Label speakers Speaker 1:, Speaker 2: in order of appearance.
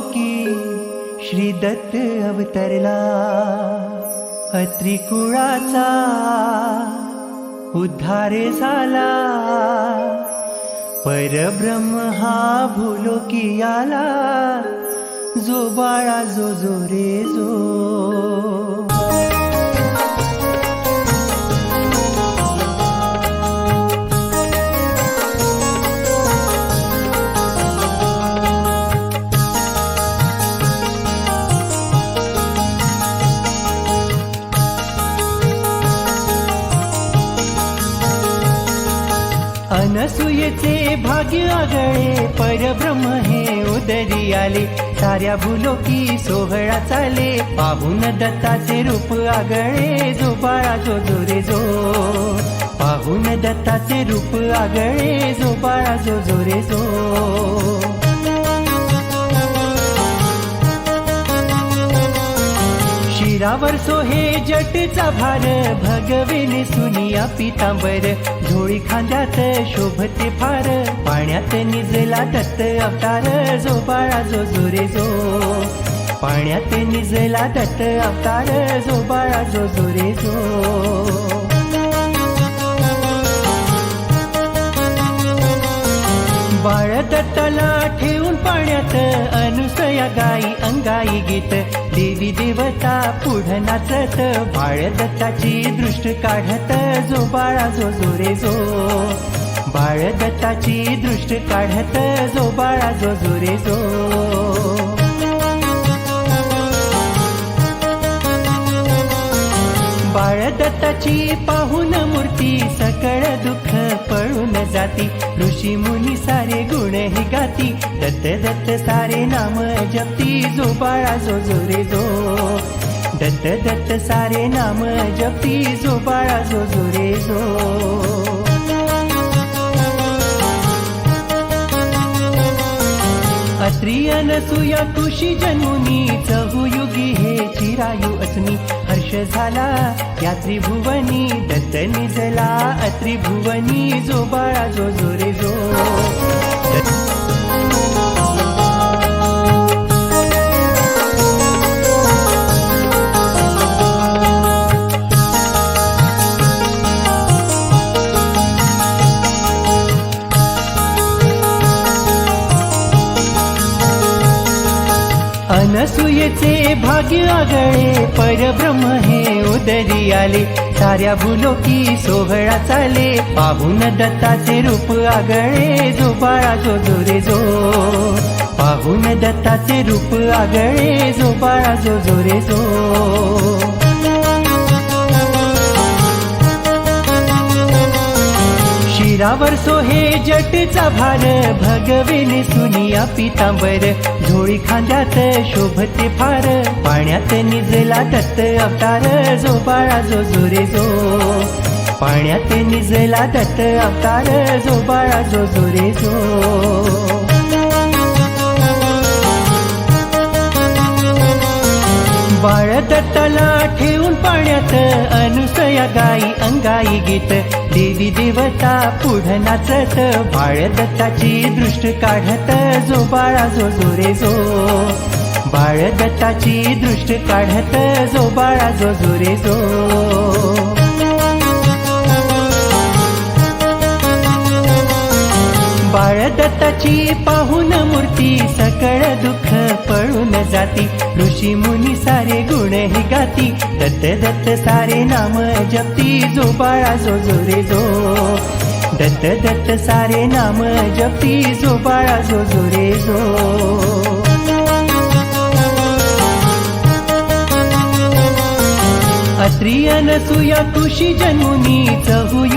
Speaker 1: भूलोकी श्री दत्त अवतरला. अत्रिकुळाचा उद्धारे झाला. परब्रह्म हा भूलोकी आला जो बाळा जो जो रे जो. भाग्य आगळे परब्रह्म हे उदरी आले. साऱ्या भूलोकी सोहळा चाले पाहून दत्ताचे रूप आगळे जो बाळा जो जो रे जो. पाहून दत्ताचे रूप आगळे जो बाळा जो जो रे जो. शिरावर सोहे जटचा भार भगवेने सुनिया पितांबर झोळी खांद्यात शोभते फार पाण्यात निजला दत्त अवतार जो बाळा जो जोरे जो. पाण्यात निजला दत्त अवतार जो बाळा जो जो जो. पाण्यात अनुसया गाई अंगाई गीत. देवी देवता पुढ नाचत बाळ दत्ताची दृष्ट काढत जो बाळा जो जोरे जो. बाळ दत्ताची दृष्ट काढत जो बाळा जो जो जो. बाळ दत्ताची पाहून मूर्ती सकळ दुःख पळून जाती. ऋषी मुनी सारे गुण हि गाती. दत्त दत्त सारे नाम जपती. जो बाळा जो जो रे जो. दत्त दत्त सारे नाम जपती. जो बाळा जो जो रे जो. स्त्री सुया तुशी जन्मुनी चहुयुगी हे चिरायू असनी. हर्ष झाला या त्रिभुवनी दत्त निजला अत्रिभुवनी जो बाळा जो जो रे जो. अनसुयेचे भाग्य आगळे परब्रह्म हे उदरी आले. साऱ्या भुलोकी सोहळा चाले पाहून दत्ताचे रूप आगळे जो बाळा जो जो रे जो. पाहून दत्ताचे रूप आगळे जो बाळा जो जो रे जो. शिरावर सोहे जटचा भार. भगवेन सुनिया पितांबर. झोळी खांद्यात शोभते फार. पाण्यात निजला दत्त अवतार. जो बाळा जो जोरे जो. पाण्यात निजला दत्त अवतार. जो बाळा जो जोरे जो. बाळ दत्ताला ठेवून पाण्यात अनुसया गाई अंगाई गीत. देवी देवता पुढ नाचत बाळदत्ताची दृष्ट काढत जो बाळा जो जोरे जो. बाळदत्ताची दृष्ट काढत जो बाळा जो जो जो. दत्ताची पाहून मूर्ती सकळ दुःख पळून जाती. ऋषी मुनी सारे गुण ही गाती. दत्त दत्त सारे नाम जपती. जो बाळा जो जोरे जो. दत्त दत्त सारे नाम जपती. जो बाळा जो जोरे जो. अत्रियन सुया कृषी जन्मुनी चहुयुग